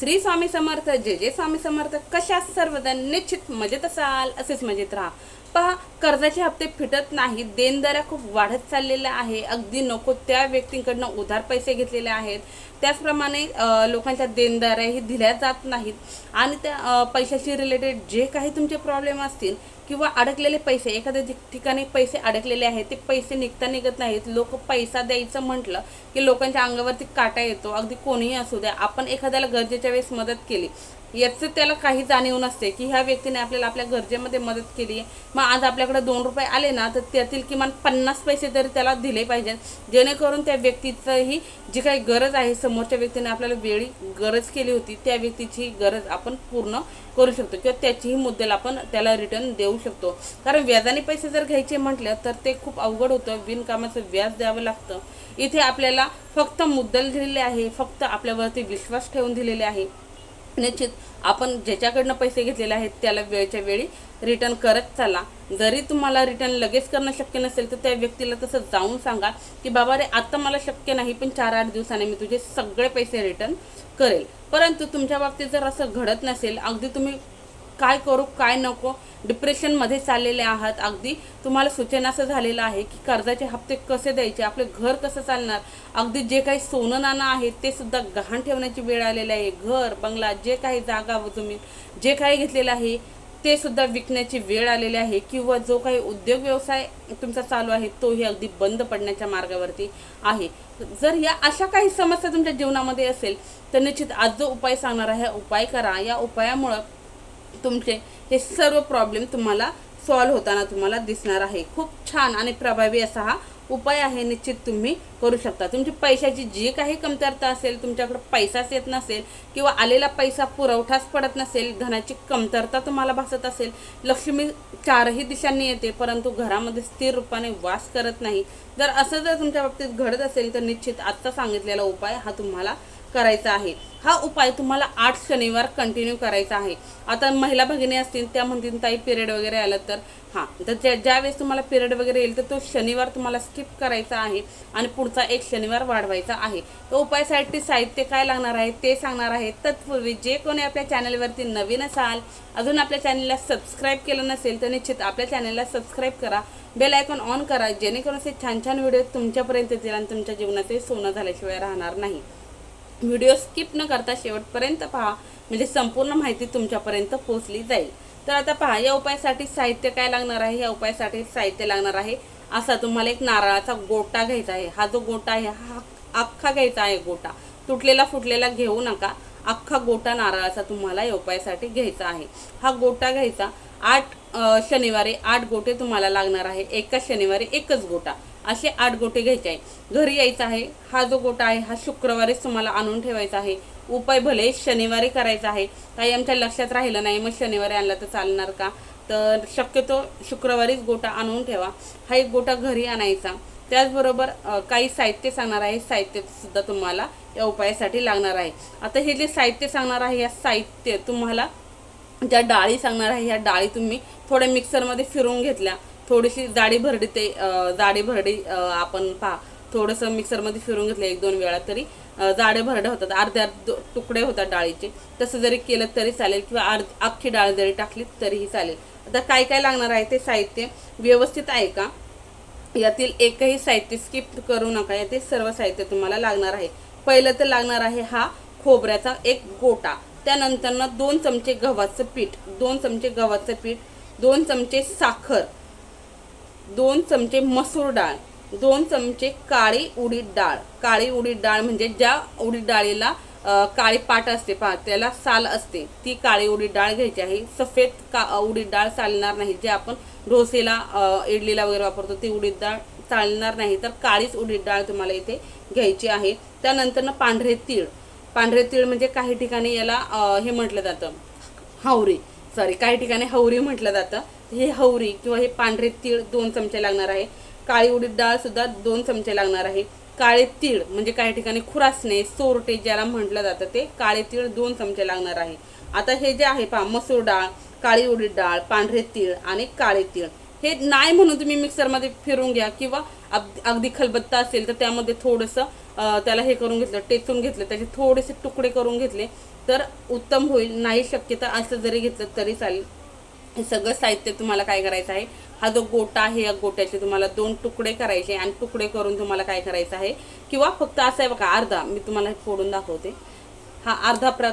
श्री स्वामी समर्थ जे जे स्वामी समर्थ. कशा सर्वजण निश्चित मजेत असाल असेच मजेत राहा. पहा कर्जाचे हप्ते फिटत नाही देणदाऱ्या खूप वाढत चाललेल्या आहे. अगदी नको त्या व्यक्तींकडनं उधार पैसे घेतलेले आहेत. त्याचप्रमाणे लोकांच्या देणदाऱ्याही दिल्या जात नाहीत. आणि त्या पैशाशी रिलेटेड जे काही तुमचे प्रॉब्लेम असतील किंवा अडकलेले पैसे एखाद्या ठिकाणी पैसे अडकलेले आहेत ते पैसे निघता निघत नाहीत. लोक पैसा द्यायचं म्हटलं की लोकांच्या अंगावरती काटा येतो. अगदी कोणीही असू द्या. आपण एखाद्याला गरजेच्या वेळेस मदत केली याचं त्याला काही जाणीव नसते की ह्या व्यक्तीने आपल्याला आपल्या गरजेमध्ये मदत केली. मग आज आपल्याकडे दोन रुपये आले ना तर त्यातील किमान पन्नास पैसे तरी त्याला दिले पाहिजेत जेणेकरून त्या व्यक्तीचंही जी काही गरज आहे समोरच्या व्यक्तीने आपल्याला वेळी गरज केली होती त्या व्यक्तीची गरज आपण पूर्ण करू शकतो किंवा त्याचीही मुद्दल आपण त्याला रिटर्न देऊ शकतो. कारण व्याजाने पैसे जर घ्यायचे म्हटलं तर ते खूप अवघड होतं. बिनकामाचं व्याज द्यावं लागतं. इथे आपल्याला फक्त मुद्दल दिलेले आहे फक्त आपल्यावरती विश्वास ठेवून दिलेले आहे. निश्चित आपण ज्याच्याकडनं पैसे घेतलेले आहेत त्याला वेळच्या वेळी रिटर्न करत चाला. जरी तुम्हाला रिटर्न लगेच करणं शक्य नसेल तर त्या व्यक्तीला तसं जाऊन सांगा की बाबा रे आत्ता मला शक्य नाही पण चार आठ दिवसाने मी तुझे सगळे पैसे रिटर्न करेल. परंतु तुमच्या बाबतीत जर असं घडत नसेल अगदी तुम्ही काय करू काय नको डिप्रेशनमध्ये चाललेले आहात. अगदी तुम्हाला सूचना असं झालेलं आहे की कर्जाचे हप्ते कसे द्यायचे आपले घर कसं चालणार? अगदी जे काही सोनं नाणं आहे ते सुद्धा गहाण ठेवण्याची वेळ आलेली आहे. घर बंगला जे काही जागा जमीन जे काही घेतलेलं आहे ते सुद्धा विकण्याची वेळ आलेली आहे. किंवा जो काही उद्योग व्यवसाय तुमचा चालू आहे तोही अगदी बंद पडण्याच्या मार्गावरती आहे. जर या अशा काही समस्या तुमच्या जीवनामध्ये असेल तर निश्चित आज जो उपाय सांगणार आहे उपाय करा. या उपायामुळं तुमचे हे सर्व प्रॉब्लेम तुम्हाला सॉल्व्ह होताना तुम्हाला दिसणार आहे. खूप छान आणि प्रभावी असा हा उपाय आहे निश्चित तुम्ही करू शकता. तुमची पैशाची जी काही कमतरता असेल तुमच्याकडे पैसाच येत नसेल किंवा आलेला पैसा पुरवठाच पडत नसेल धनाची कमतरता तुम्हाला भासत असेल लक्ष्मी चारही दिशांनी येते परंतु घरामध्ये स्थिर रूपाने वास करत नाही. जर असं जर तुमच्या बाबतीत घडत असेल तर निश्चित आत्ता सांगितलेला उपाय हा तुम्हाला करायचा आहे. हा उपाय तुम्हाला आठ शनिवार कंटिन्यू करायचा आहे. आता महिला भगिनी असतील त्या म्हणतील ताई पिरियड वगैरे आलं तर. हां तर ज्या ज्यावेळेस तुम्हाला पिरियड वगैरे येईल तर तो शनिवार तुम्हाला स्किप करायचा आहे आणि पुढचा एक शनिवार वाढवायचा आहे. तो उपायासाठी साहित्य काय लागणार आहे ते सांगणार आहे. तत्पूर्वी जे कोणी आपल्या चॅनलवरती नवीन असाल अजून आपल्या चॅनलला सबस्क्राईब केलं नसेल तर निश्चित आपल्या चॅनलला सबस्क्राईब करा. बेल आयकॉन ऑन करा जेणेकरून असे छान छान व्हिडिओ तुमच्यापर्यंत येतील आणि तुमच्या जीवनाचे सोनं झाल्याशिवाय राहणार नाही. व्हिडिओ स्किप न करता शेवटपर्यंत पहा. म्हणजे संपूर्ण माहिती तुमच्यापर्यंत पोहोचली जाईल. तर आता पहा या उपायासाठी साहित्य काय लागणार आहे? या उपायासाठी साहित्य लागणार आहे. असा तुम्हाला एक नारळाचा गोटा घ्यायचा आहे. हा जो गोटा आहे हा अख्खा घ्यायचा आहे गोटा. तुटलेला फुटलेला घेऊ नका. अख्खा गोटा नारळाचा तुम्हाला या उपायासाठी घ्यायचा आहे. हा गोटा घ्यायचा. आठ शनिवारी आठ गोटे तुम्हाला लागणार आहे. एकाच शनिवारी एकच गोटा. असे आठ गोटे घ्यायचे आहे घरी यायचं आहे. हा जो गोटा आहे हा शुक्रवारीच तुम्हाला आणून ठेवायचा आहे. उपाय भले शनिवारी करायचा आहे. काही आमच्या लक्षात राहिलं नाही मग शनिवारी आणला तर चालणार का? तर शक्यतो शुक्रवारीच गोटा आणून ठेवा. हा एक गोटा घरी आणायचा. त्याचबरोबर काही साहित्य सांगणार आहे. साहित्यसुद्धा तुम्हाला या उपायासाठी लागणार आहे. आता हे जे साहित्य सांगणार आहे या साहित्य तुम्हाला ज्या डाळी सांगणार आहे ह्या डाळी तुम्ही थोड्या मिक्सरमध्ये फिरवून घेतल्या. थोडीशी जाडी भरडी ते जाडी भरडी आपण पहा. थोडंसं मिक्सरमध्ये फिरून घेतलं एक दोन वेळा तरी जाडे भरडे होतात. अर्ध्या तुकडे होतात डाळीचे. तसं जरी केलं तरी चालेल किंवा अर्ध अख्खी डाळ जरी टाकली तरीही चालेल. आता काय काय लागणार आहे ते साहित्य व्यवस्थित आहे का? यातील एकही साहित्य स्किप करू नका. यातील सर्व साहित्य तुम्हाला लागणार आहे. पहिलं तर लागणार आहे हा खोबऱ्याचा एक गोटा. त्यानंतरनं दोन चमचे गव्हाचं पीठ दोन चमचे गव्हाचं पीठ दोन चमचे साखर. दोन चमचे मसूर डाळ दोन चमचे काळी उडीद डाळ. काळी उडीद डाळ म्हणजे ज्या उडीद डाळीला काळी पाट असते पहा त्याला साल असते. ती काळी उडीद डाळ घ्यायची आहे. सफेद का उडीद डाळ चालणार नाही. जे आपण डोसेला इडलीला वगैरे वापरतो ती उडीद डाळ चालणार नाही. तर काळीच उडीद डाळ तुम्हाला इथे घ्यायची आहे. त्यानंतरनं पांढरे तीळ. पांढरे तीळ म्हणजे काही ठिकाणी याला हे म्हटलं जातं. हावरी. सॉरी काही ठिकाणी हवरी म्हटलं जातं. हे हवरी किंवा हे पांढरे तीळ दोन चमचे लागणार आहे. काळी उडीद डाळ सुद्धा दोन चमचे लागणार आहे. काळे तीळ म्हणजे काही ठिकाणी खुरासणे सोरटे ज्याला म्हटलं जातं ते काळे तीळ दोन चमचे लागणार आहे. आता हे जे आहे पहा मसूर डाळ काळी उडीद डाळ पांढरे तीळ आणि काळे तीळ. हे नाही म्हणून तुम्ही मिक्सरमध्ये फिरून घ्या किंवा अग- अगदी खलबत्ता असेल तर त्यामध्ये थोडंसं त्याला हे करून घेतलं टेचून घेतलं त्याचे थोडेसे तुकडे करून घेतले तर उत्तम होईल. नाही शक्यता असं जरी घेतलं तरी चालेल. हे सगळं साहित्य तुम्हाला काय करायचं आहे? हा जो गोटा आहे या गोट्याचे तुम्हाला दोन तुकडे करायचे आणि तुकडे करून तुम्हाला काय करायचं आहे? किंवा फक्त असं आहे बघा अर्धा. मी तुम्हाला हे फोडून दाखवते. हा अर्धा प्र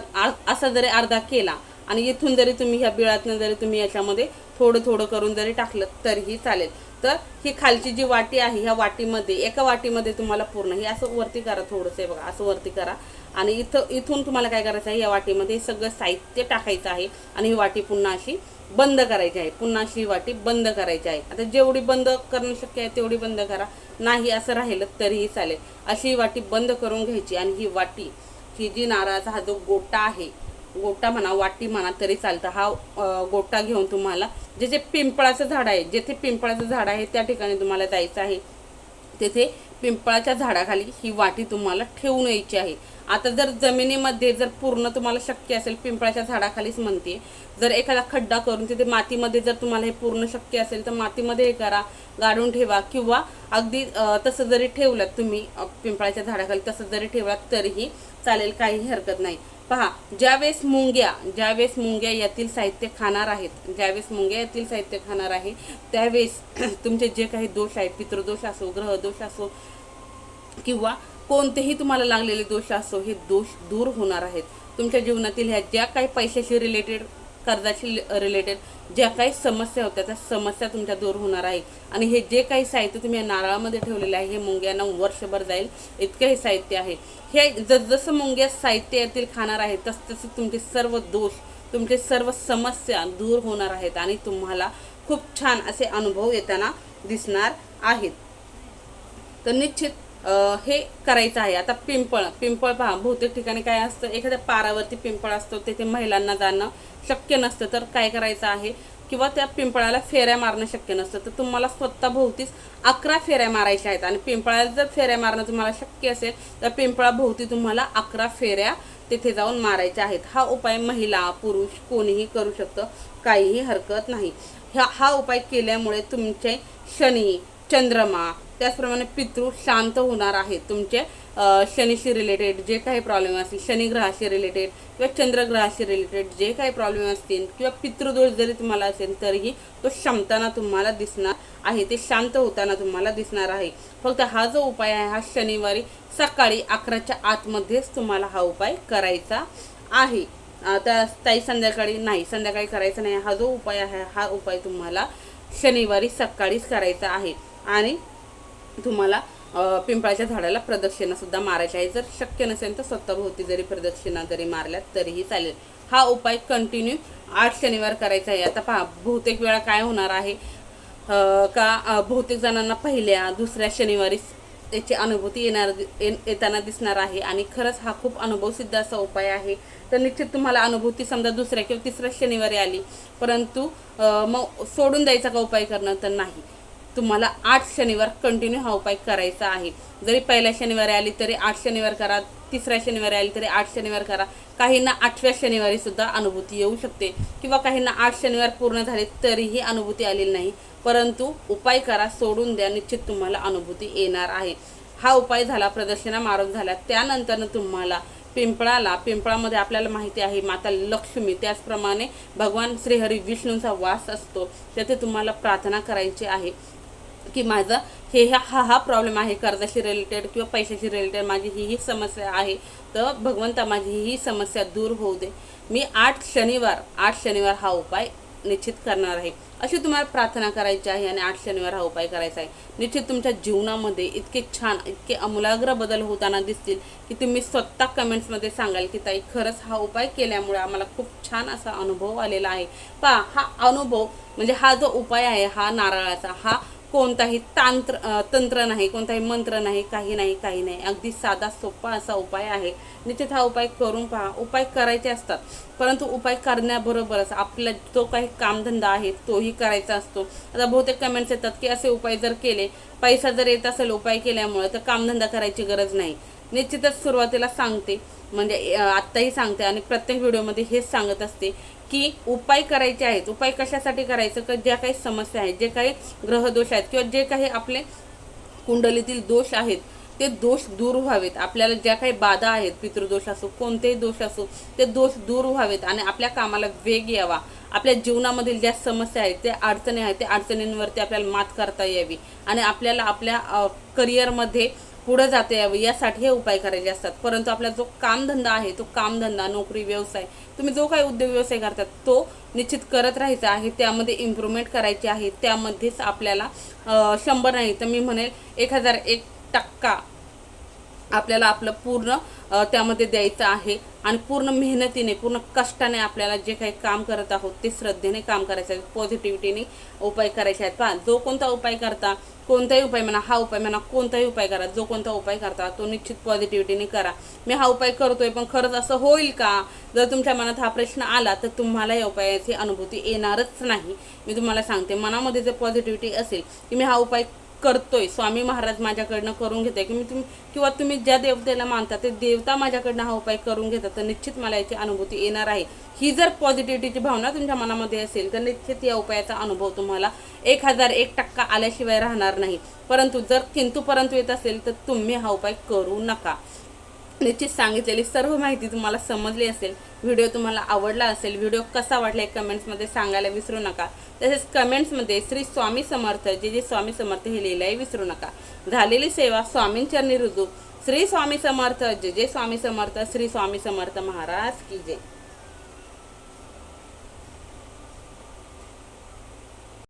असा जरी अर्धा केला आणि इथून जरी तुम्ही ह्या बिळातनं जरी तुम्ही याच्यामध्ये थोडं थोडं करून जरी टाकलं तरीही चालेल. तर ही खालची जी वाटी आहे ह्या वाटीमध्ये एका वाटीमध्ये तुम्हाला पूर्ण हे असं वरती करा थोडंसं आहे बघा असं वरती करा. आणि इथं इथून तुम्हाला काय करायचं आहे या वाटीमध्ये सगळं साहित्य टाकायचं आहे आणि ही वाटी पुन्हा अशी बंद करायची आहे. पुन्हा अशी ही वाटी बंद करायची आहे. आता जेवढी बंद करणं शक्य आहे तेवढी बंद करा. नाही असं राहिलं तरीही चालेल. अशी ही वाटी बंद करून घ्यायची आणि ही वाटी ही जी नारळाचा हा जो गोटा आहे गोटा म्हणा वाटी म्हणा तरी चालतं. हा गोटा घेऊन तुम्हाला जे जे पिंपळाचं झाड आहे जेथे पिंपळाचं झाड आहे त्या ठिकाणी तुम्हाला जायचं आहे. तेथे पिंपळाच्या झाडाखाली ही वाटी तुम्हाला ठेवून यायची आहे. आता जर जमिनीमध्ये जर पूर्ण तुम्हाला शक्य असेल पिंपळाच्या झाडाखालीच म्हणते जर एखादा खड्डा करून तिथे मातीमध्ये जर तुम्हाला हे पूर्ण शक्य असेल तर मातीमध्ये हे करा गाडून ठेवा. किंवा अगदी तसं जरी ठेवलं तुम्ही पिंपळाच्या झाडाखाली तसं जरी ठेवलात तरीही चालेल काहीही हरकत नाही. पहा ज्यावेळेस मुंग्या ज्यावेळेस मुंग्या यातील साहित्य खाणार आहेत ज्यावेळेस मुंग्या यातील साहित्य खाणार आहे त्यावेळेस तुमचे जे काही दोष आहेत पितृदोष असो ग्रहदोष असो किंवा कोणतेही तुम्हाला लागलेले दोष असो हे दोष दूर होणार आहेत. तुमच्या जीवनातील ह्या ज्या काही पैशाशी रिलेटेड कर्जाशी रिलेटेड ज्या काही समस्या होत्या त्या समस्या तुमच्या दूर होणार आहे आणि हे जे काही साहित्य तुम्ही या नारळामध्ये ठेवलेलं आहे हे मुंग्यांना वर्षभर जाईल इतकं हे साहित्य आहे. हे जसजसं मुंग्या साहित्य यातील खाणार आहे तसतसे तुमचे सर्व दोष तुमचे सर्व समस्या दूर होणार आहेत आणि तुम्हाला खूप छान असे अनुभव येताना दिसणार आहेत. तर निश्चित हे करायचं आहे. आता पिंपळ पिंपळ पहा बहुतेक ठिकाणी काय असतं एखाद्या पारावरती पिंपळ असतो तेथे महिलांना जाणं शक्य नसतं तर काय करायचं आहे? किंवा त्या पिंपळाला फेऱ्या मारणं शक्य नसतं. तर तुम्हाला स्वतः भोवतीच अकरा फेऱ्या मारायच्या आहेत आणि पिंपळाला जर फेऱ्या मारणं तुम्हाला शक्य असेल तर पिंपळाभोवती तुम्हाला अकरा फेऱ्या तिथे जाऊन मारायच्या आहेत. हा उपाय महिला पुरुष कोणीही करू शकतं काहीही हरकत नाही. ह्या हा उपाय केल्यामुळे तुमचे शनी चंद्रमा त्याचप्रमाणे पितृ शांत होणार आहेत. तुमचे शनीशी रिलेटेड जे काही प्रॉब्लेम असतील शनिग्रहाशी रिलेटेड किंवा चंद्रग्रहाशी रिलेटेड जे काही प्रॉब्लेम असतील किंवा पितृदोष जरी तुम्हाला असेल तरीही तो क्षमताना तुम्हाला दिसणार आहे. ते शांत होताना तुम्हाला दिसणार आहे. फक्त हा जो उपाय आहे हा शनिवारी सकाळी अकराच्या आतमध्येच तुम्हाला हा उपाय करायचा आहे. आता ताई संध्याकाळी नाही संध्याकाळी करायचा नाही. हा जो उपाय आहे हा उपाय तुम्हाला शनिवारी सकाळीच करायचा आहे. आणि तुम्हाला पिंपळाच्या झाडाला प्रदक्षिणासुद्धा मारायची आहे. जर शक्य नसेल तर स्वतःभोवती जरी प्रदक्षिणा जरी मारल्या तरीही चालेल. हा उपाय कंटिन्यू आठ शनिवार करायचा आहे. आता पहा बहुतेक वेळा काय होणार आहे? का बहुतेक जणांना पहिल्या दुसऱ्या शनिवारी त्याची अनुभूती येणार येताना दिसणार आहे. आणि खरंच हा खूप अनुभवसिद्ध असा उपाय आहे. तर निश्चित तुम्हाला अनुभूती समजा दुसऱ्या किंवा तिसऱ्या शनिवारी आली परंतु मग सोडून द्यायचा का उपाय करणं तर नाही. तुम्हाला आठ शनिवार कंटिन्यू हा उपाय करायचा आहे. जरी पहिल्या शनिवारी आली तरी आठ शनिवार करा तिसऱ्या शनिवारी आली तरी आठ शनिवार करा. काहींना आठव्या शनिवारी सुद्धा अनुभूती येऊ शकते किंवा काहींना आठ शनिवार पूर्ण झाले तरीही अनुभूती आलेली नाही. परंतु उपाय करा सोडून द्या निश्चित तुम्हाला अनुभूती येणार आहे. हा उपाय झाला प्रदर्शना मारून झाला. त्यानंतरनं तुम्हाला पिंपळाला पिंपळामध्ये आपल्याला माहिती आहे माता लक्ष्मी. त्याचप्रमाणे भगवान श्रीहरी विष्णूंचा वास असतो. त्याचे तुम्हाला प्रार्थना करायची आहे. की माझं हे ह्या हा हा प्रॉब्लेम आहे कर्जाशी रिलेटेड किंवा पैशाशी रिलेटेड माझी ही ही समस्या आहे. तर भगवंता माझी ही ही समस्या दूर होऊ दे. मी आठ शनिवार आठ शनिवार हा उपाय निश्चित करणार आहे. अशी तुम्हाला प्रार्थना करायची आहे आणि आठ शनिवार हा उपाय करायचा आहे. निश्चित तुमच्या जीवनामध्ये इतके छान इतके अमूलाग्र बदल होताना दिसतील की तुम्ही स्वतः कमेंट्समध्ये सांगाल की ताई खरंच हा उपाय केल्यामुळे आम्हाला खूप छान असा अनुभव आलेला आहे. पहा हा अनुभव म्हणजे हा जो उपाय आहे हा नारळाचा हा कोणताही तांत्र तंत्र नाही कोणताही मंत्र नाही काही नाही काही नाही. अगदी साधा सोपा असा उपाय आहे. निश्चित हा उपाय करून पहा. उपाय करायचे असतात. परंतु उपाय करण्याबरोबरच आपला जो काही कामधंदा आहे तोही करायचा असतो. आता बहुतेक कमेंट्स येतात की असे उपाय जर केले पैसा जर येत असेल उपाय केल्यामुळे तर कामधंदा करायची गरज नाही. निश्चितच सुरुवातीला सांगते. म्हणजे आत्ताही सांगते आणि प्रत्येक व्हिडिओमध्ये हेच सांगत असते की उपाय करायचे आहेत. उपाय कशासाठी करायचं? का ज्या काही समस्या आहेत जे काही ग्रहदोष आहेत किंवा जे काही आपले कुंडलीतील दोष आहेत ते दोष दूर व्हावेत. आपल्याला ज्या काही बाधा आहेत पितृदोष असो कोणतेही दोष असो ते दोष दूर व्हावेत आणि आपल्या कामाला वेग यावा. आपल्या जीवनामधील ज्या समस्या आहेत त्या अडचणी आहेत त्या अडचणींवरती आपल्याला मात करता यावी. आणि आपल्याला आपल्या अ, करिअरमध्ये पुढं जाता यावं यासाठी हे उपाय करायचे असतात. परंतु आपला जो कामधंदा आहे तो कामधंदा नोकरी व्यवसाय तुम्ही जो काही उद्योग व्यवसाय करतात तो निश्चित करत राहायचा आहे त्यामध्ये इम्प्रूव्हमेंट करायची आहे त्यामध्येच आपल्याला शंभर नाही तर मी म्हणेल एक हजार एक टक्का आपल्याला आपलं पूर्ण त्यामध्ये द्यायचं आहे. आणि पूर्ण मेहनतीने पूर्ण कष्टाने आपल्याला जे काही काम करत आहोत ते श्रद्धेने काम करायचं आहे. पॉझिटिव्हिटीने उपाय करायचे आहेत. पहा जो कोणता उपाय करता कोणताही उपाय म्हणा हा उपाय म्हणा कोणताही उपाय करा. जो कोणता उपाय करता तो निश्चित पॉझिटिव्हिटीने करा. मी हा उपाय करतोय पण खरंच असं होईल का? जर तुमच्या मनात हा प्रश्न आला तर तुम्हाला या उपायाची अनुभूती येणारच नाही. मी तुम्हाला सांगते मनामध्ये जर पॉझिटिव्हिटी असेल की मी हा उपाय करतोय स्वामी महाराज माझ्याकडनं करून घेते की मी तुम्ही किंवा तुम्ही ज्या देवतेला मानता ते देवता माझ्याकडनं हा उपाय करून घेतात तर निश्चित मला याची अनुभूती येणार आहे. ही जर पॉझिटिव्हिटीची भावना तुमच्या मनामध्ये असेल तर निश्चित या उपायाचा अनुभव तुम्हाला एक हजार एक टक्का आल्याशिवाय राहणार नाही. परंतु जर किंतू परंतु येत असेल तर तुम्ही हा उपाय करू नका. निश्चित सांगितलेली सर्व माहिती तुम्हाला समजली असेल व्हिडिओ तुम्हाला आवडला असेल व्हिडिओ कसा वाटला हे कमेंट्समध्ये सांगायला विसरू नका. तसेच कमेंट्समध्ये श्री स्वामी समर्थ जे जे स्वामी समर्थ हे लिहिलं आहे विसरू नका. झालेली सेवा स्वामींचरणी रुजू. श्री स्वामी समर्थ जे जे स्वामी समर्थ श्री स्वामी समर्थ महाराज की जय.